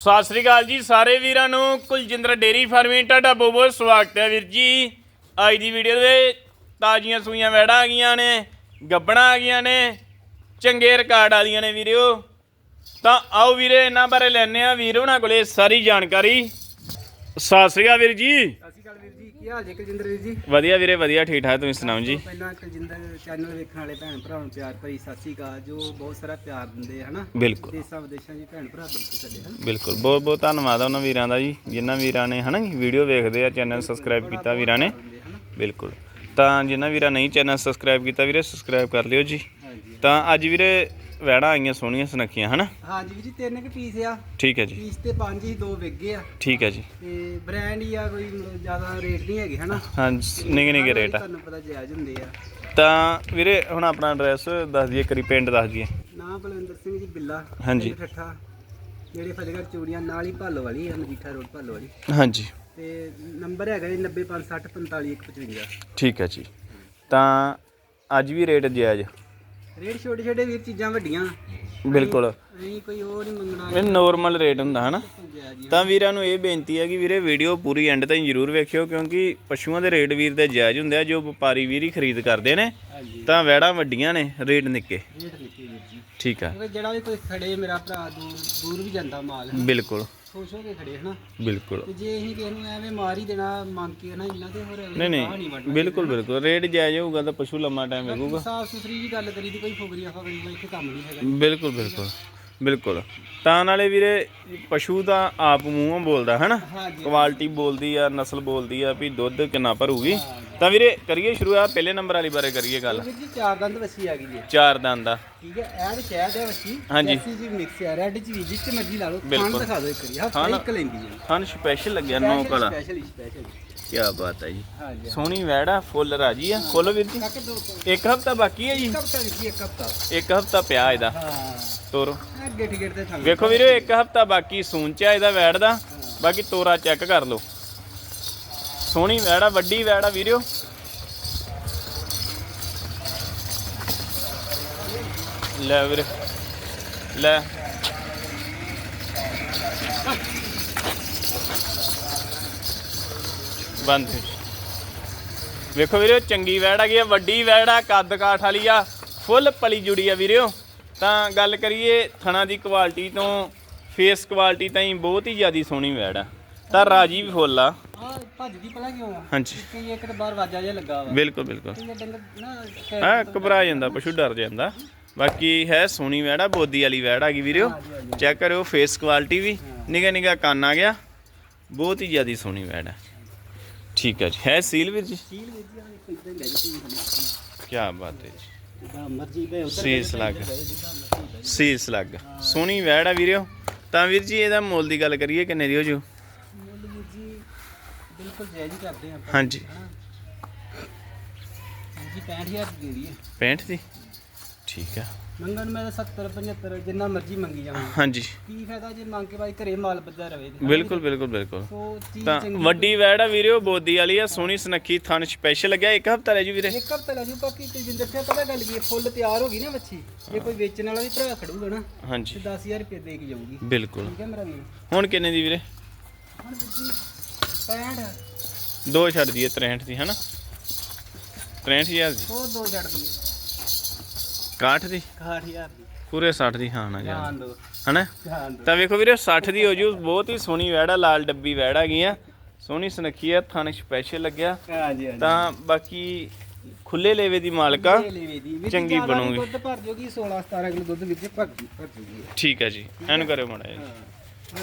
ਸਤਿ ਸ੍ਰੀ ਅਕਾਲ ਜੀ ਸਾਰੇ ਵੀਰਾਂ ਨੂੰ। ਕੁਲਜਿੰਦਰ ਡੇਰੀ ਫਾਰਮਿੰਗ ਤੁਹਾਡਾ ਬਹੁਤ ਬਹੁਤ ਸਵਾਗਤ ਹੈ ਵੀਰ ਜੀ। ਅੱਜ ਦੀ ਵੀਡੀਓ ਦੇ ਤਾਜ਼ੀਆਂ ਸੂਈਆਂ ਵੈੜਾਂ ਆ ਗਈਆਂ ਨੇ, ਗੱਬਣਾ ਆ ਗਈਆਂ ਨੇ, ਚੰਗੇ ਰਿਕਾਰਡ ਵਾਲੀਆਂ ਨੇ ਵੀਰਿਓ ਤਾਂ ਆਓ ਵੀਰੇ, ਇਹਨਾਂ ਬਾਰੇ ਲੈਣੇ ਆ ਵੀਰ ਉਹਨਾਂ ਕੋਲੇ ਸਾਰੀ ਜਾਣਕਾਰੀ। ਸਤਿ ਸ੍ਰੀ ਅਕਾਲ ਵੀਰ ਜੀ। ਅਕਾਲ ਵੀਰ ਜੀ ਕੀ ਹਾਲ ਜੀ ਕੁਲਜਿੰਦਰ ਵੀਰ ਜੀ? ਵਧੀਆ ਵੀਰੇ ਵਧੀਆ ਠੀਕ ਠਾਕ ਤੁਸੀਂ ਸੁਣਾਓ ਜੀ? ਪਹਿਲਾਂ ਕੁਲਜਿੰਦਰ ਚੈਨਲ ਵੇਖਣ ਵਾਲੇ ਭੈਣ ਭਰਾਵਾਂ ਨੂੰ ਪਿਆਰ ਭਰੀ ਸਤਿ ਸ਼੍ਰੀ ਅਕਾਲ ਜੋ ਬਹੁਤ ਸਾਰਾ ਪਿਆਰ ਦਿੰਦੇ ਹਨਾ? ਬਿਲਕੁਲ। ਦੇਸਾਂ ਵਿਦੇਸ਼ਾਂ ਦੀ ਭੈਣ ਭਰਾ ਬਿਲਕੁਲ ਸਾਡੇ ਹਨ? ਬਿਲਕੁਲ ਬਹੁਤ ਬਹੁਤ ਧੰਨਵਾਦ ਉਹਨਾਂ ਵੀਰਾਂ ਦਾ ਜੀ ਜਿਨ੍ਹਾਂ ਵੀਰਾਂ ਨੇ ਹਨਾ ਵੀਡੀਓ ਵੇਖਦੇ ਆ ਚੈਨਲ ਸਬਸਕ੍ਰਾਈਬ ਕੀਤਾ ਵੀਰਾਂ ਨੇ। ਬਿਲਕੁਲ। ਤਾਂ ਜਿਨ੍ਹਾਂ ਵੀਰਾਂ ਨਹੀਂ ਚੈਨਲ ਸਬਸਕ੍ਰਾਈਬ ਕੀਤਾ ਵੀਰੇ ਸਬਸਕ੍ਰਾਈਬ ਕਰ ਲਿਓ ਜੀ। ਤਾਂ ਅੱਜ ਵੀਰੇ ਵੈੜਾਂ ਆਈਆਂ ਸੋਹਣੀਆਂ ਸੁਨੱਖੀਆਂ ਹਨਾ? ਹਾਂਜੀ ਵੀਰ ਜੀ ਤਿੰਨ ਕੁ ਪੀਸ ਆ। ਠੀਕ ਹੈ ਜੀ। ਪੀਸ ਤੇ ਪੰਜ ਹੀ ਦੋ ਵਿਗੇ ਆ। ਠੀਕ ਹੈ ਜੀ। ਤੇ ਬ੍ਰਾਂਡ ਹੀ ਆ ਕੋਈ ਮਤਲਬ ਜ਼ਿਆਦਾ ਰੇਟ ਨਹੀਂ ਹੈਗੇ ਹਨਾ? ਹਾਂ ਨਿੱਕੇ ਨਿੱਕੇ ਰੇਟ ਆ। ਤੁਹਾਨੂੰ ਪਤਾ ਜਾਇਜ਼ ਹੁੰਦੇ ਆ। ਤਾਂ ਵੀਰੇ ਹੁਣ ਆਪਣਾ ਐਡਰੈਸ ਦੱਸ ਦਈਏ ਕਰੀ ਪਿੰਡ ਦੱਸ ਦਈਏ। ਨਾਮ ਬਲਵਿੰਦਰ ਸਿੰਘ ਜੀ ਬਿੱਲਾ ਹਾਂਜੀ। ਪਿੰਡ ਠੱਠਾ ਜਿਹੜੇ ਫਤਿਹਗੜ੍ਹ ਚੂੜੀਆਂ ਨਾਲ ਹੀ ਭਾਲੋ ਵਾਲੀ ਆ ਮਜੀਠਾ ਰੋਡ ਭਾਲੋ ਵਾਲੀ ਹਾਂਜੀ। ਤੇ ਨੰਬਰ ਹੈਗਾ ਜੀ 90560455155 ਠੀਕ ਹੈ ਜੀ। ਤਾਂ ਅੱਜ ਵੀ ਰੇਟ ਜਾਇਜ਼ ਰੇਟ ਛੋਟੇ ਛੋਟੇ ਵੀਰ ਚੀਜ਼ਾਂ ਵੱਡੀਆਂ। ਬਿਲਕੁਲ। ਅਸੀਂ ਕੋਈ ਉਹ ਨਹੀਂ ਮੰਗਣਾ। ਇਹ ਨੋਰਮਲ ਰੇਟ ਹੁੰਦਾ ਹਨਾ। ਤਾਂ ਵੀਰਾਂ ਨੂੰ ਇਹ ਬੇਨਤੀ ਹੈ ਕਿ ਵੀਰੇ ਵੀਡੀਓ ਪੂਰੀ ਐਂਡ ਤਾਈਂ ਜ਼ਰੂਰ ਵੇਖਿਓ ਕਿਉਂਕਿ ਪਸ਼ੂਆਂ ਦੇ ਰੇਟ ਵੀਰ ਦੇ ਜਾਇਜ਼ ਹੁੰਦੇ ਆ ਜੋ ਵਪਾਰੀ ਵੀਰ ਹੀ ਖਰੀਦ ਕਰਦੇ ਨੇ। ਤਾਂ ਵੈੜਾਂ ਵੱਡੀਆਂ ਨੇ ਰੇਟ ਨਿੱਕੇ। ਰੇਟ ਲਿਖੀ ਵੀਰ ਜੀ। ਠੀਕ ਆ। ਜਿਹੜਾ ਵੀ ਕੋਈ ਖੜੇ ਮੇਰਾ ਭਰਾ ਦੂਰ ਦੂਰ ਵੀ ਜਾਂਦਾ ਮਾਲ। ਬਿਲਕੁਲ। ਖੁਸ਼ ਹੋ ਕੇ ਖੜੇ ਹਨਾ? ਬਿਲਕੁਲ। ਤੇ ਜੇ ਅਸੀਂ ਕਿਸੇ ਨੂੰ ਐਵੇਂ ਮਾਰ ਹੀ ਦੇਣਾ ਮੰਗ ਕੇ ਨਾ ਇਹਨਾਂ ਤੇ ਹੋਰ ਨਹੀਂ ਨਹੀਂ ਬਿਲਕੁਲ ਬਿਲਕੁਲ। ਰੇਟ ਜਾਇਜ਼ ਹੋਊਗਾ ਤਾਂ ਪਸ਼ੂ ਲੰਮਾ ਟਾਈਮ ਵੇਖੂਗਾ ਸਾਫ਼ ਸੁਥਰੀ ਜੀ ਗੱਲ ਕਰੀ ਦੀ ਕੋਈ ਫੁਗਰੀਆ ਫਗਰੀ ਇੱਥੇ ਕੰਮ ਨਹੀਂ ਹੈਗਾ। ਬਿਲਕੁਲ ਬਿਲਕੁਲ। ਬਿਲਕੁਲ। ਤਾਂ ਨਾਲੇ ਵੀਰੇ ਪਸ਼ੂ ਤਾਂ ਆਪ ਮੂੰਹੋਂ ਬੋਲਦਾ ਹਨਾ? ਹਾਂਜੀ। ਕੁਆਲਿਟੀ ਬੋਲਦੀ ਆ ਨਸਲ ਬੋਲਦੀ ਆ ਵੀ ਦੁੱਧ ਕਿੰਨਾ ਭਰੂਗੀ। ਤਾਂ ਵੀਰੇ ਕਰੀਏ ਸ਼ੁਰੂ ਆ ਪਹਿਲੇ ਨੰਬਰ ਵਾਲੀ ਬਾਰੇ ਕਰੀਏ ਗੱਲ। ਵੀਰ ਜੀ ਚਾਰ ਦੰਦ ਵੱਛੀ ਆ ਗਈ ਜੀ ਚਾਰ ਦੰਦ ਦਾ ਠੀਕ ਹੈ ਐਡ ਸ਼ਹਿਦ ਹੈ ਵੱਛੀ। ਹਾਂਜੀ। ਜੈਸੀ ਜੀ ਮਿਕਸ ਹੈ ਰੈੱਡ ਚ ਵੀ ਜਿਸ ਚ ਮਰਜ਼ੀ ਲਾ ਲਓ। ਖਾਣ ਬਿਲਕੁਲ। ਦਿਖਾ ਦਿਓ ਇੱਕ ਵਾਰੀ ਹਫਤਾ ਖਾਣ- ਇੱਕ ਲੈਂਦੀ ਹੈ। ਹਨ ਸਪੈਸ਼ਲ ਲੱਗਿਆ ਨੌ ਕਲਾ। ਸਪੈਸ਼ਲ ਸਪੈਸ਼ਲ ਕੀ ਬਾਤ ਹੈ ਜੀ। ਸੋਹਣੀ ਵੈੜਾ ਫੁੱਲ ਰਾਜੀ ਆ। ਖੋਲੋ ਵੀਰ ਜੀ। ਇੱਕ ਹਫਤਾ ਬਾਕੀ ਹੈ ਜੀ। ਇੱਕ ਹਫਤਾ ਵਿੱਚ ਇੱਕ ਹਫਤਾ। ਇੱਕ ਹਫਤਾ ਪਿਆ ਇਹਦਾ। ਹਾਂ। ਤੋਰੋ। ਅੱਗੇ ਟਿਕਟ ਤੇ ਥਾਂ ਵੇਖੋ ਵੀਰੇ ਇੱਕ ਹਫਤਾ ਬਾਕੀ ਸੂਨ ਚ ਆ ਇਹਦਾ ਵੈੜ ਦਾ। ਬਾਕੀ ਤੋਰਾ ਚੈੱਕ ਕਰ ਲਓ। ਸੋਹਣੀ ਵੈੜ ਆ ਵੱਡੀ ਵੈੜ ਆ ਵੀਰਿਓ ਲੈ ਵੀਰੇ ਲੈ। ਬੰਦ। ਵੇਖੋ ਵੀਰੇ ਚੰਗੀ ਵੈੜ ਆ ਗਈ ਆ ਵੱਡੀ ਵੈੜ ਆ ਕੱਦ ਕਾਠ ਵਾਲੀ ਆ ਫੁੱਲ ਪਲੀ ਜੁੜੀ ਆ ਵੀਰਿਓ ਤਾਂ ਗੱਲ ਕਰੀਏ ਥਣਾ ਦੀ ਕੁਆਲਿਟੀ ਤੋਂ ਫੇਸ ਕੁਆਲਿਟੀ ਤਾਈਂ ਬਹੁਤ ਹੀ ਜ਼ਿਆਦੀ ਸੋਹਣੀ ਵੈੜ ਆ। ਤਾਂ ਰਾਜੀ ਵੀ ਫੁੱਲ ਆ। ਆ ਭੱਜਦੀ ਪਲਾ ਕਿਉਂ ਆ? ਹਾਂਜੀ। ਕਿ ਇੱਕ ਤਾਂ ਬਾਹਰ ਵਾਜਾ ਜਿਹਾ ਲੱਗਾ ਵਾ। ਬਿਲਕੁਲ ਬਿਲਕੁਲ। ਤੇ ਹਾਂ ਘਬਰਾ ਜਾਂਦਾ ਪਸ਼ੂ ਡਰ ਜਾਂਦਾ। ਬਾਕੀ ਹੈ ਸੋਹਣੀ ਵੈੜ ਆ ਬੋਦੀ ਵਾਲੀ ਵੈੜ ਆ ਗਈ ਵੀਰਿਓ। ਚੈੱਕ ਕਰਿਓ ਫੇਸ ਕੁਆਲਿਟੀ ਵੀ। ਨਿਗਾ ਨਿਗਾ ਕੰਨ ਆ ਗਿਆ। ਬਹੁਤ ਹੀ ਜ਼ਿਆਦੀ ਸੋਹਣੀ ਵੈੜ ਆ। ਠੀਕ ਹੈ ਜੀ। ਹੈ ਸੀਲ ਵੀਰ ਜੀ? ਸੀਲ ਵੀਰ ਹੀ ਜੀ ਕੀ ਬਾਤ ਹੈ ਜੀ। ਜਿੱਦਾਂ ਮਰਜ਼ੀ ਗਏ ਉਧਰ ਸੀਸ ਲੱਗ। ਸੀਸ ਸੋਹਣੀ ਵੈੜ ਆ ਵੀਰਿਓ। ਤਾਂ ਵੀਰ ਜੀ ਇਹਦਾ ਮੁੱਲ ਦੀ ਗੱਲ ਕਰੀਏ ਕਿੰਨੇ ਦੀ ਹੋ ਜੂ? ਮੁੱਲ ਵੀਰ ਜੀ ਬਿਲਕੁਲ ਜਾਇਜ਼ ਹੀ ਕਰਦੇ ਆਪਾਂ। ਹਾਂਜੀ। ਜੀ 65000 ਦੀ ਦੇ ਦਈਏ 65 ਦੀ? ਠੀਕ ਆ। ਮੰਗਣ ਮੈਂ ਤਾਂ 70 75 ਜਿੰਨਾ ਮਰਜ਼ੀ ਮੰਗੀ ਜਾਵਾਂ। ਹਾਂਜੀ। ਕੀ ਫਾਇਦਾ ਜੇ ਮੰਗ ਕੇ ਬਾਈ ਘਰੇ ਮਾਲ ਬੱਜਾ ਰਵੇ ਤੇ। ਬਿਲਕੁਲ ਬਿਲਕੁਲ ਬਿਲਕੁਲ। ਸੋ ਚੀਜ਼ ਤਾਂ ਚੰਗੀ ਵੱਡੀ ਵੈੜ ਆ ਵੀਰਿਓ ਬੋਦੀ ਵਾਲੀ ਆ ਸੋਹਣੀ ਸੁਨੱਖੀ ਥਣ ਸਪੈਸ਼ਲ ਲੱਗਿਆ ਇੱਕ ਹਫਤਾ ਰਹਿ ਜੂ ਵੀਰੇ। ਇੱਕ ਹਫਤਾ ਲੈ ਜੂ ਬਾਕੀ ਤੇ ਜਿੰਦਰ ਫਿਰ ਪਤਾ ਗੱਲ ਕੀ ਹੈ ਫੁੱਲ ਤਿਆਰ ਹੋ ਗਈ ਨਾ ਬੱਚੀ ਜੇ ਕੋਈ ਵੇਚਣ ਵਾਲਾ ਵੀ ਭਰਾ ਖੜੂਗਾ ਨਾ ਤੇ ਹਾਂਜੀ। 10000 ਰੁਪਏ ਦੇ ਕੇ ਜਾਊਗੀ। ਬਿਲਕੁਲ। ਠੀਕ ਹੈ ਮੇਰਾ ਵੀਰ? ਹੁਣ ਕਿੰਨੇ ਦੀ ਵੀਰੇ? ਹੁਣ ਬੱਚੀ 65 ਦੋ ਛੱਡ ਦਈਏ 63 ਦੀ ਹਨਾ? 63000 ਦੀ। ਹੋਰ ਦੋ ਛੱਡ ਦਈਏ। 61 ਦੀ? 68000 ਦੀ। ਪੂਰੇ 60 ਦੀ ਹਾਂ ਨਾ ਜਾਨ ਦੋ। ਹਨਾ? ਜਾਨ ਦੋ। ਤਾਂ ਵੇਖੋ ਵੀਰੇ 60 ਦੀ ਹੋ ਜੂ ਬਹੁਤ ਹੀ ਸੋਹਣੀ ਵੈੜ ਆ ਲਾਲ ਡੱਬੀ ਵੈੜ ਆ ਗਈ ਆ ਸੋਹਣੀ ਸੁਨੱਖੀ ਆ ਥਣ ਸਪੈਸ਼ਲ ਲੱਗਿਆ। ਹਾਂਜੀ ਹਾਂਜੀ। ਤਾਂ ਬਾਕੀ ਖੁੱਲੇ ਲੇਵੇ ਦੀ ਮਾਲਕਾ ਚੰਗੀ ਬਣੂਗੀ। ਦੁੱਧ ਭਰ ਜੂਗੀ 16 17 ਕਿਲੋ ਦੁੱਧ ਵਿੱਚ ਭਰ ਜੂਗੀ। ਠੀਕ ਹੈ ਜੀ ਐਨ ਕਰਿਓ ਮਾੜਾ ਜੀ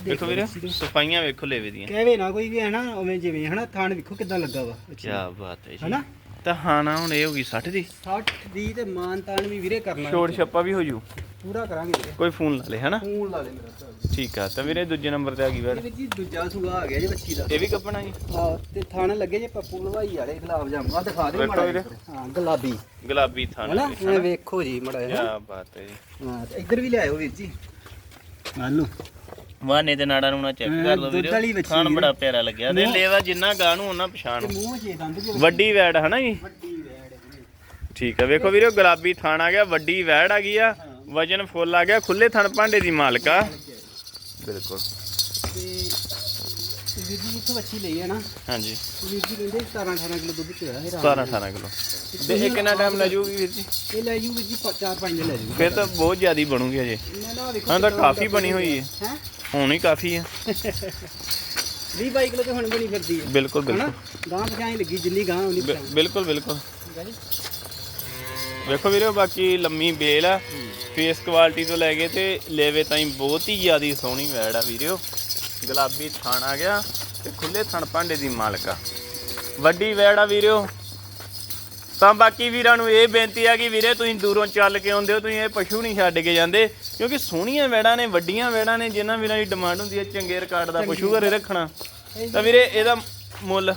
ਵੇਖੋ ਵੀਰੇ ਸਫਾਈਆਂ ਵੇਖੋ ਲੇਵੇ ਦੀਆਂ। ਕਹਿਵੇ ਨਾ ਕੋਈ ਵੀ ਹੈ ਨਾ ਉਵੇਂ ਜਿਵੇਂ ਹਨਾ? ਥਾਣ ਵੇਖੋ ਕਿੱਦਾਂ ਲੱਗਾ ਵਾ। ਕੀ ਬਾਤ ਹੈ ਜੀ। ਹਨਾ? ਤਾਂ ਹਾਂ ਨਾ ਹੁਣ ਇਹ ਹੋ ਗਈ 60 ਦੀ। 60 ਦੀ ਤੇ ਮਾਨ ਤਾਨ ਵੀ ਵੀਰੇ ਕਰਨਾ ਛੋੜ ਛੱਪਾ ਵੀ ਹੋ ਜੂ। ਪੂਰਾ ਕਰਾਂਗੇ ਵੀਰੇ। ਕੋਈ ਫੋਨ ਲਾ ਲੇ ਹਨਾ? ਫੋਨ ਲਾ ਦੇ ਮੇਰਾ ਭਰਾ। ਠੀਕ ਆ ਤਾਂ ਵੀਰੇ ਦੂਜੇ ਨੰਬਰ ਤੇ ਆ ਗਈ ਵੈੜ ਵਿੱਚ ਜੀ ਦੂਜਾ ਸੂਆ ਆ ਗਿਆ ਜੀ ਬੱਚੀ ਦਾ। ਇਹ ਵੀ ਕੱਪਣਾ ਜੀ। ਹਾਂ ਤੇ ਥਾਣ ਲੱਗੇ ਜੇ ਪੱਪੂ ਲਵਾਈ ਵਾਲੇ ਗੁਲਾਬ ਜਾਮਾ ਦਿਖਾ ਦੇ ਮਾੜਾ ਵੀਰੇ। ਹਾਂ ਗੁਲਾਬੀ। ਗੁਲਾਬੀ ਥਣ ਹਨਾ? ਵੇਖੋ ਜੀ ਮੜਾ ਕੀ ਬਾਤ ਹੈ ਜੀ। ਹਾਂ ਇੱਧਰ ਵੀ ਲਿਆਇਓ ਵੀਰ ਜੀ। ਆਲੂ ਵਾਨੇ ਦੇ ਨਾੜਾ ਨੂੰ ਨਾ ਚੈੱਕ ਕਰ ਲਓ ਦੁੱਧ ਵਾਲੀ ਵੀਰੇ ਵੱਛੀ ਥਣ ਵੀਰੇ। ਬੜਾ ਪਿਆਰਾ ਲੱਗਿਆ। ਤੇ ਲੇਵਾ ਜਿੰਨਾ ਗਾਂ ਨੂੰ ਉਹਨਾਂ ਪਛਾਣ। ਤੇ ਮੂੰਹ ਜੇ ਦੰਦ ਜੀ। ਵੱਡੀ ਵੈੜ ਹਨਾ ਜੀ? ਵੱਡੀ ਵੈੜ ਹੈ ਵੀਰੇ। ਠੀਕ ਆ ਵੇਖੋ ਵੀਰੇ ਗੁਲਾਬੀ ਥਣ ਆ ਗਿਆ ਵੱਡੀ ਵੈੜ ਆ ਗਈ ਆ ਵਜਨ ਫੁੱਲ ਆ ਗਿਆ ਖੁੱਲੇ ਥਣ ਭਾਂਡੇ ਦੀ ਮਾਲਕਾ ਬਿਲਕੁਲ। ਤੇ ਵੀਰ ਜੀ ਜਿੱਥੋਂ ਬੱਚੀ ਲਈ ਹੈ ਨਾ। ਹਾਂਜੀ। ਵੀਰ ਜੀ ਕਹਿੰਦੇ 17 18 ਕਿਲੋ ਦੁੱਧ ਚੋਇਆ ਹੈ 17 18 ਕਿਲੋ। ਤੇ ਇਹ ਕਿੰਨਾ ਟਾਈਮ ਲੈ ਜਾਊਗੀ ਵੀਰ ਜੀ? ਇਹ ਲੈ ਜੂ ਵੀਰ ਜੀ 4 5 ਲੈ ਜੂ ਫਿਰ ਤਾਂ ਬਹੁਤ ਜ਼ਿਆਦੀ ਬਣੂਗੀ ਅਜੇ ਮੈਂ ਨਾ ਵੇਖੋ ਹਾਂ ਤਾਂ ਕਾਫੀ ਬਣੀ ਹੋਈ ਹੈ। ਹੈ? ਹੁਣ ਹੀ ਕਾਫੀ ਹੈ 20 22 ਕਿਲੋ ਤੇ ਹੁਣ ਬਣੀ ਫਿਰਦੀ ਹੈ ਬਿਲਕੁਲ ਬਿਲਕੁਲ। ਗਾਂ ਪਛਾਈ ਲੱਗੀ ਜਿੰਨੀ ਗਾਂ ਉਨੀ ਬਿਲਕੁਲ ਬਿਲਕੁਲ। ਵੇਖੋ ਵੀਰੇ ਬਾਕੀ ਲੰਮੀ ਬੇਲ ਆ। ਫੇਸ ਕੁਆਲਿਟੀ ਤੋਂ ਲੈ ਕੇ ਤੇ ਲੇਵੇ ਤਾਈਂ ਬਹੁਤ ਹੀ ਜ਼ਿਆਦੀ ਸੋਹਣੀ ਵੈੜ ਆ ਵੀਰਿਓ ਗੁਲਾਬੀ ਥਣ ਆ ਗਿਆ ਤੇ ਖੁੱਲੇ ਥਣ ਭਾਂਡੇ ਦੀ ਮਾਲਕ ਆ। ਵੱਡੀ ਵੈੜ ਆ ਵੀਰਿਓ ਤਾਂ ਬਾਕੀ ਵੀਰਾਂ ਨੂੰ ਇਹ ਬੇਨਤੀ ਆ ਕਿ ਵੀਰੇ ਤੁਸੀਂ ਦੂਰੋਂ ਚੱਲ ਕੇ ਆਉਂਦੇ ਹੋ ਤੁਸੀਂ ਇਹ ਪਸ਼ੂ ਨਹੀਂ ਛੱਡ ਕੇ ਜਾਂਦੇ। ਕਿਉਂਕਿ ਸੋਹਣੀਆਂ ਵੈੜਾਂ ਨੇ ਵੱਡੀਆਂ ਵੈੜਾਂ ਨੇ ਜਿਨ੍ਹਾਂ ਵੀਰਾਂ ਦੀ ਡਿਮਾਂਡ ਹੁੰਦੀ ਹੈ ਚੰਗੇ ਰਿਕਾਰਡ ਦਾ ਪਸ਼ੂ ਘਰੇ ਰੱਖਣਾ। ਤਾਂ ਵੀਰੇ ਇਹਦਾ ਮੁੱਲ?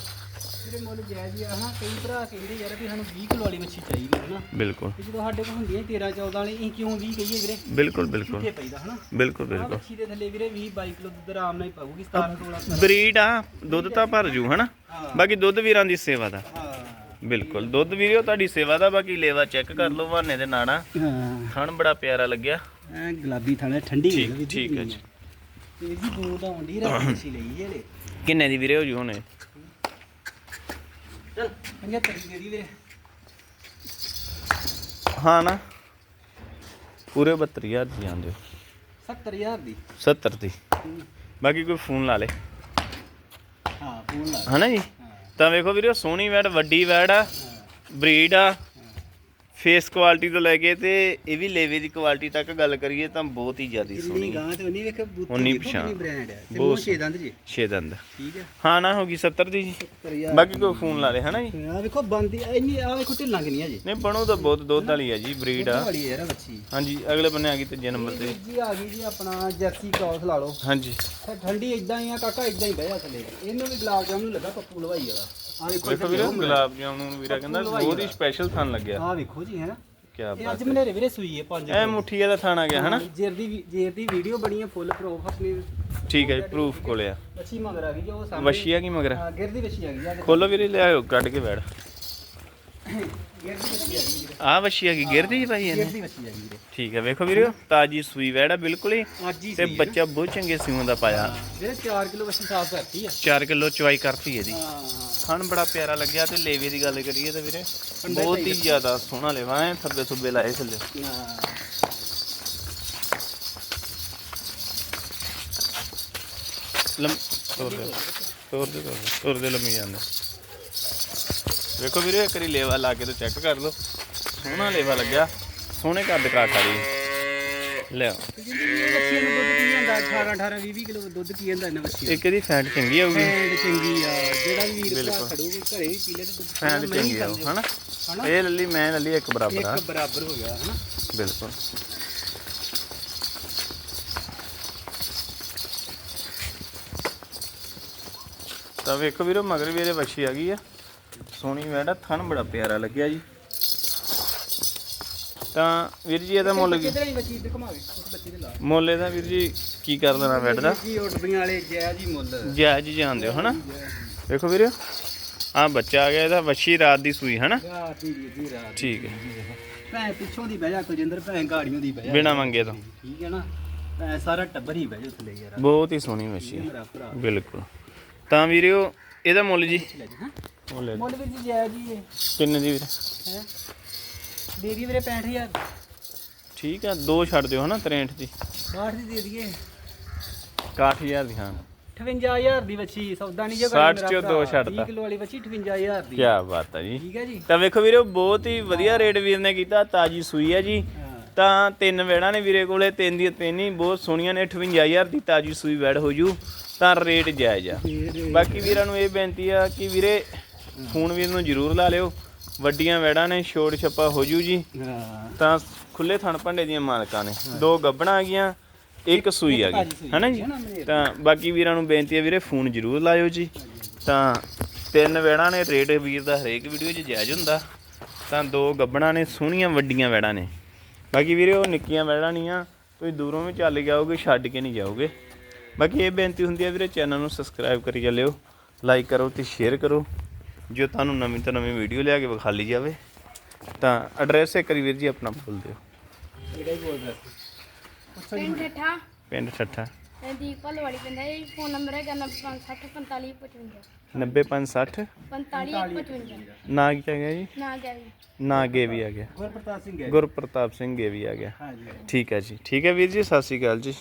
ਜਿਹੜੇ ਮੁੱਲ ਜਾਇਜ਼ ਹੀ ਆ ਹਨਾ? ਕਈ ਭਰਾ ਕਹਿੰਦੇ ਯਾਰ ਵੀ ਸਾਨੂੰ 20 ਕਿਲੋ ਵਾਲੀ ਮੱਛੀ ਚਾਹੀਦੀ ਹੈ ਹਨਾ? ਬਿਲਕੁਲ। ਤੇ ਜਦੋਂ ਸਾਡੇ ਕੋਲ ਹੁੰਦੀਆਂ 13 14 ਵਾਲੀ ਅਸੀਂ ਕਿਉਂ 20 ਕਹੀਏ ਵੀਰੇ? ਬਿਲਕੁਲ ਬਿਲਕੁਲ। ਕਿੱਥੇ ਪੈਦਾ ਹਨਾ? ਬਿਲਕੁਲ ਆਹ ਬਿਲਕੁਲ। ਮੱਛੀ ਦੇ ਥੱਲੇ ਵੀਰੇ 20 22 ਕਿਲੋ ਦੁੱਧ ਆਰਾਮ ਨਾਲ ਹੀ ਪਾਊਗੀ 17 16 ਬਰੀਡ ਆ ਦੁੱਧ ਤਾਂ ਭਰ ਜੂ ਹਨਾ। ਬਾਕੀ ਦੁੱਧ ਵੀਰਾਂ ਦੀ ਸੇਵਾ ਦਾ। ਹਾਂ। ਬਿਲਕੁਲ ਦੁੱਧ ਵੀਰਿਓ ਤੁਹਾਡੀ ਸੇਵਾ ਦਾ ਬਾਕੀ ਲੇਵਾ ਚੈੱਕ ਕਰ ਲਓ ਬਹਾਨੇ ਦੇ ਨਾੜਾ ਹਾਂ। ਥਣ ਬੜਾ ਪਿਆਰਾ ਲੱਗਿਆ। ਐ ਗੁਲਾਬੀ ਥਾਣੇ ਠੰਡੀ ਠੀਕ- ਹੋਈ ਠੀਕ ਹੈ ਜੀ। ਇਹ ਜੀ ਬੂਟ ਆਉਂਦੀ ਰਾਤ ਮੱਛੀ ਲਈ ਇਹਲੇ ਕਿੰਨੇ ਦੀ ਵੀਰੇ ਹੋ ਜੂ ਹੁਣ? ਇਹ? ਚਲ 75 ਦੀ ਦੇ ਦੀ ਵੀਰੇ। ਹਾਂ ਨਾ। ਪੂਰੇ 72000 ਦੀ ਜਾਂਦੇ 70000 ਦੀ। 70 ਦੀ। ਬਾਕੀ ਕੋਈ ਫੋਨ ਲਾ ਲੇ। ਹਾਂ ਫੋਨ ਲਾ ਹਨਾ ਜੀ? ਹਾਂ। ਤਾਂ ਵੇਖੋ ਵੀਰੇ ਸੋਹਣੀ ਵੈੜ ਵੱਡੀ ਵੈੜ ਆ। ਬਰੀਡ ਆ। ਫੇਸ ਕੁਆਲਿਟੀ ਤੋਂ ਲੈ ਕੇ ਤੇ ਇਹ ਵੀ ਲੇਵੇ ਦੀ ਕੁਆਲਿਟੀ ਤੱਕ ਗੱਲ ਕਰੀਏ ਤਾਂ ਬਹੁਤ ਹੀ ਜ਼ਿਆਦੀ ਸੋਹਣੀ ਗਾਂ ਤੇ ਉਨੀ ਵੇਖ ਬੂਤ ਉਨੀ ਦੇਖੋ ਪਛਾਣ। ਕਿੰਨੀ ਬ੍ਰਾਂਡ ਹੈ। ਤੇ ਬਹੁਤ ਮੂੰਹ ਛੇ ਦੰਦ ਜੀ। ਛੇ ਦੰਦ। ਠੀਕ ਹੈ। ਹਾਂ ਨਾ ਹੋ ਗਈ 70 ਦੀ ਜੀ। 70000 ਬਾਕੀ ਕੋਈ ਫੋਨ ਲਾ ਲੇ ਹਨਾ ਜੀ? ਆ ਵੇਖੋ ਬੰਦੀ ਇੰਨੀ ਆ ਵੇਖੋ ਢਿੱਲਾਂ ਕਿੰਨੀਆਂ ਜੀ। ਨਹੀਂ ਬਣੂ ਤਾਂ ਬਹੁਤ ਦੁੱਧ ਵਾਲੀ ਹੈ ਜੀ ਬਰੀਡ ਆ। ਵਾਲੀ ਯਾਰ ਬੱਚੀ। ਹਾਂਜੀ ਅਗਲੇ ਬੰਨੇ ਆ ਗਈ ਤੀਜੇ ਨੰਬਰ ਤੇ। ਜੀ ਆ ਗਈ ਜੀ ਆਪਣਾ ਜਰਸੀ ਕ੍ਰਾਸ ਲਾ ਲਓ। ਹਾਂਜੀ। ਤੇ ਠੰਡੀ ਇਦਾਂ ਹੀ ਆ ਕਾਕਾ ਇਦਾਂ ਹੀ ਬਹਿ ਜਾ ਥੱਲੇ। ਇਹਨੂੰ ਵੀ ਗੁਲਾਬ ਜਾਮਨ ਲੱਗਾ ਪੱਪੂ ਲਵਾਈ ਵਾਲਾ। ਆ ਵੇਖੋ ਵੇਖੋ ਵੀਰੇ ਗੁਲਾਬ ਜਾਮਨ ਨੂੰ ਵੀਰਾ ਕਹਿੰਦਾ ਬਹੁਤ ਹੀ ਸਪੈਸ਼ਲ ਥਣ ਲੱਗਿਆ। ਆ ਵੇਖੋ ਜੀ ਹੈ। ਕੀ ਇਹ ਅੱਜ ਮਨੇਰੇ ਵੀਰੇ ਸੂਈ ਹੈ ਪੰਜ ਐ ਮੁੱਠੀ ਦਾ ਥਾਣਾ ਗਿਆ ਹਨਾ? ਜੇਰ ਦੀ ਜੇਰ ਦੀ ਵੀਡੀਓ ਬਣੀ ਹੈ ਫੁੱਲ ਪ੍ਰੂਫ ਆਪਣੀ ਠੀਕ ਹੈ ਪ੍ਰੂਫ ਕੋਲੇ ਆ। ਅੱਛੀ ਮਗਰ ਆ ਗਈ ਜੋ ਸਾਹਮਣੇ ਵਸ਼ੀਆ ਕੀ ਮਗਰ? ਹਾਂ ਗਿਰ ਦੀ ਵੱਛੀ ਆ ਗਈ ਆ ਖੋਲੋ ਵੀਰੇ ਲਿਆਓ ਕੱਢ ਕੇ ਬੈਠ। ਵੱਛੀ ਆ ਵਸ਼ੀਆ ਕੀ ਗਿਰਦੀ ਭਾਈ ਇਹਨੇ? ਵੱਛੀ ਆ ਗਈ ਵੀਰੇ। ਠੀਕ ਹੈ ਵੇਖੋ ਵੀਰੇ ਤਾਜੀ ਸੂਈ ਵੈੜ ਬਿਲਕੁਲ ਹੀ। ਅੱਜ ਹੀ ਤੇ ਹੈ। ਬੱਚਾ ਬਹੁਤ ਚੰਗੇ ਸਿਉਂ ਦਾ ਪਾਇਆ। ਵੀਰੇ 4 ਕਿਲੋ ਵੱਛੀ ਸਾਫ਼ ਕਰਤੀ ਆ। 4 ਕਿਲੋ ਚਵਾਈ ਕਰਤੀ ਇਹਦੀ। ਹਾਂ ਥਣ ਬੜਾ ਪਿਆਰਾ ਲੱਗਿਆ ਤੇ ਲੇਵੇ ਦੀ ਗੱਲ ਕਰੀਏ ਤਾਂ ਵੀਰੇ ਬਹੁਤ ਹੀ ਜ਼ਿਆਦਾ ਸੋਹਣਾ ਲੇਵਾ ਐ ਥੱਬੇ ਥੁੱਬੇ ਲਾਏ ਥੱਲੇ। ਹਾਂ। ਲੰਮ ਤੋਰ ਦੇ ਤੋਰ ਦੇ, ਤੋਰ ਦੇ ਲੰਮੀ ਜਾਂਦੇ। ਵੇਖੋ ਵੀਰੇ ਇੱਕ ਵਾਰੀ ਲੇਵਾ ਲਾ ਕੇ ਤੇ ਚੈੱਕ ਕਰ ਲਓ। ਸੋਹਣਾ ਲੇਵਾ ਲੱਗਿਆ। ਸੋਹਣੇ ਕੱਦ ਕਾਠ ਵਾਲੀ ਲਿਆ ਤੇ ਜਿਹੜੀ ਇਹ ਵੱਛੀ ਨੂੰ ਦੁੱਧ ਕੀ ਜਾਂਦਾ 18 18 20 ਕਿਲੋ ਦੁੱਧ ਕੀ ਜਾਂਦਾ ਇਹਨਾਂ ਵੱਛੀ ਇੱਕ ਇਹਦੀ ਫੈਟ ਚੰਗੀ ਆਊਗੀ। ਫੈਂਡ ਚੰਗੀ ਆ। ਜਿਹੜਾ ਵੀ ਵੀਰ ਭਰਾ ਬਿਲਕੁਲ। ਖੜੂਗਾ ਘਰੇ ਵੀ ਪੀ ਲੈ ਤੇ ਦੁੱਧ ਫੈਟ ਮੈਂ ਹੀ ਚੰਗੀ ਆਊ ਸਮਝੋ। ਹਨਾ? ਹਨਾ? ਇਹ ਲੱਲੀ ਮੈਂ ਲੱਲੀ ਇੱਕ ਬਰਾਬਰ ਆ। ਇੱਕ ਬਰਾਬਰ ਹੋ ਗਿਆ ਹਨਾ? ਬਿਲਕੁਲ। ਤਾਂ ਵੇਖੋ ਵੀਰੋ ਮਗਰ ਵੀ ਇਹਦੇ ਵੱਛੀ ਆ ਗਈ ਆ। ਸੋਹਣੀ ਵੈੜਾ ਥਣ ਬੜਾ ਪਿਆਰਾ ਲੱਗਿਆ ਜੀ। ਤਾਂ ਵੀਰ ਜੀ ਇਹਦਾ ਮੁੱਲ ਕੀ? ਕਿਧਰ ਹੀ ਬੱਚੀ ਤੇ ਘੁਮਾਵੇ ਉਸ ਬੱਚੇ ਦੇ ਲਾ ਮੁੱਲ ਇਹਦਾ ਵੀਰ ਜੀ ਕੀ ਕਰ ਦੇਣਾ ਬੈੱਡ ਦਾ? ਜੀ ਉਡਦੀਆਂ ਵਾਲੇ ਜੈ ਜੀ ਮੁੱਲ। ਜਾਇਜ਼ ਹੀ ਜਾਣਦੇ ਹੋ ਹਨਾ? ਵੇਖੋ ਵੀਰੋ ਆ ਬੱਚਾ ਆ ਗਿਆ ਇਹਦਾ ਵੱਛੀ ਰਾਤ ਦੀ ਸੂਈ ਹਨਾ? ਰਾਤ ਠੀਕ ਹੈ। ਭੈਣ ਪਿੱਛੋਂ ਦੀ ਬਹਿ ਜਾ ਕੁਲਜਿੰਦਰ ਭੈਣ ਗਾੜੀਆਂ ਦੀ ਬਹਿ ਜਾ। ਬਿਨਾ ਮੰਗੇ ਤੋਂ। ਠੀਕ ਹੈ ਨਾ? ਭੈਣ ਸਾਰਾ ਟੱਬਰ ਹੀ ਬਹਿ ਜਾ ਥੱਲੇ ਯਾਰ ਬਹੁਤ ਹੀ ਸੋਹਣੀ ਵੱਛੀ ਆ। ਭਰਾ। ਬਿਲਕੁਲ। ਤਾਂ ਵੀਰਿਓ ਇਹਦਾ ਮੁੱਲ ਜੀ? ਲੈ ਜਾ ਹਾਂ ਮੁੱਲ ਇਹਦਾ। ਮੁੱਲ ਵੀ ਜੀ ਜੈ ਜੀ ਇਹ ਕਿੰਨੇ ਦੀ ਵੀਰੇ? ਹੈ? ਦੇ ਦੀ ਵੀਰੇ 65000 ਠੀਕ ਆ ਦੋ ਛੱਡ ਦਿਓ ਹਨਾ 63 ਦੀ। 60 ਦੀ ਦੇ ਦਈਏ। 61000 ਦੀ ਹਾਂ। 58000 ਦੀ ਬੱਚੀ ਸੌਦਾ ਨਹੀਂ ਜੋ 60 ਚੋਂ ਦੋ ਛੱਡਤਾ। 20 ਕਿਲੋ ਵਾਲੀ ਬੱਚੀ 58000 ਦੀ। ਕੀ ਬਾਤ ਆ ਜੀ। ਠੀਕ ਹੈ ਜੀ। ਤਾਂ ਵੇਖੋ ਵੀਰੇ ਬਹੁਤ ਹੀ ਵਧੀਆ ਰੇਟ ਵੀਰ ਨੇ ਕੀਤਾ ਤਾਜੀ ਸੂਈ ਹੈ ਜੀ। ਹਾਂ। ਤਾਂ ਤਿੰਨ ਵੇੜਾਂ ਨੇ ਵੀਰੇ ਕੋਲੇ ਤਿੰਨ ਦੀ ਤਿੰਨ ਹੀ ਬਹੁਤ ਸੋਹਣੀਆਂ ਨੇ 58000 ਦੀ ਤਾਜੀ ਸੂਈ ਵੈੜ ਹੋ ਜੂ ਤਾਂ ਰੇਟ ਜਾਇਜ਼ ਆ। ਬਾਕੀ ਵੀਰਾਂ ਨੂੰ ਇਹ ਬੇਨਤੀ ਆ ਕਿ ਵੀਰੇ ਫੋਨ ਵੀਰ ਨੂੰ ਜ਼ਰੂਰ ਲਾ ਲਿਓ। ਵੱਡੀਆਂ ਵੈੜਾਂ ਨੇ ਛੋੜ ਛੱਪਾ ਹੋ ਜੂ ਜੀ। ਹਾਂ। ਤਾਂ ਖੁੱਲੇ ਥਣ ਭਾਂਡੇ ਦੀਆਂ ਮਾਲਕਾਂ ਨੇ। ਦੋ ਗੱਬਣਾ ਆ ਗਈਆਂ ਇੱਕ ਸੂਈ ਆ ਗਈ। ਹੈਨਾ ਜੀ? ਹੈ ਨਾ ਮਨੇਰ? ਤਾਂ ਬਾਕੀ ਵੀਰਾਂ ਨੂੰ ਬੇਨਤੀ ਹੈ ਵੀਰੇ ਫੋਨ ਜ਼ਰੂਰ ਲਾਇਓ ਜੀ। ਤਾਂ ਤਿੰਨ ਵੈੜਾਂ ਨੇ ਰੇਟ ਵੀਰ ਦਾ ਹਰੇਕ ਵੀਡੀਓ 'ਚ ਜਾਇਜ਼ ਹੁੰਦਾ। ਤਾਂ ਦੋ ਗੱਬਣਾ ਨੇ ਸੋਹਣੀਆਂ ਵੱਡੀਆਂ ਵੈੜਾਂ ਨੇ। ਬਾਕੀ ਵੀਰੇ ਉਹ ਨਿੱਕੀਆਂ ਵੈੜਾਂ ਨਹੀਂ ਆ ਤੁਸੀਂ ਦੂਰੋਂ ਵੀ ਚੱਲ ਜਾਓਗੇ ਛੱਡ ਕੇ ਨਹੀਂ ਜਾਓਗੇ। ਬਾਕੀ ਇਹ ਬੇਨਤੀ ਹੁੰਦੀ ਹੈ ਵੀਰੇ ਚੈਨਲ ਨੂੰ ਸਬਸਕ੍ਰਾਈਬ ਕਰੀ ਚੱਲਿਓ ਲਾਈਕ ਕਰੋ ਤੇ ਸ਼ੇਅਰ ਕਰੋ। ਜੋ ਤੁਹਾਨੂੰ ਨਵੀਂ ਤੋਂ ਨਵੀਂ ਵੀਡੀਓ ਲਿਆ ਕੇ ਵਿਖਾਲੀ ਜਾਵੇ ਤਾਂ ਐਡਰੈਸ ਇੱਕ ਵਾਰੀ ਵੀਰ ਜੀ ਆਪਣਾ ਬੋਲ ਦਿਓ। ਇਹਦਾ ਹੀ ਬੋਲ ਰਿਹਾ ਪਿੰਡ ਠੱਠਾ। ਪਿੰਡ ਠੱਠਾ। ਦੀਪ ਭਲਵਾੜੀ ਪੈਂਦਾ ਇਹ ਫੋਨ ਨੰਬਰ ਹੈਗਾ 95604555 90560 4555 ਨਾਂ ਕੀ ਆ ਗਿਆ ਜੀ? ਨਾ ਗਿਆ ਜੀ। ਨਾਂ ਗੇ ਵੀ ਆ ਗਿਆ। ਗੁਰਪ੍ਰਤਾਪ ਸਿੰਘ ਹੈ। ਗੁਰਪ੍ਰਤਾਪ ਸਿੰਘ ਗੇ ਵੀ ਆ ਗਿਆ। ਠੀਕ ਹੈ ਜੀ। ਠੀਕ ਹੈ ਵੀਰ ਜੀ ਸਤਿ ਸ਼੍ਰੀ ਅਕਾਲ ਜੀ।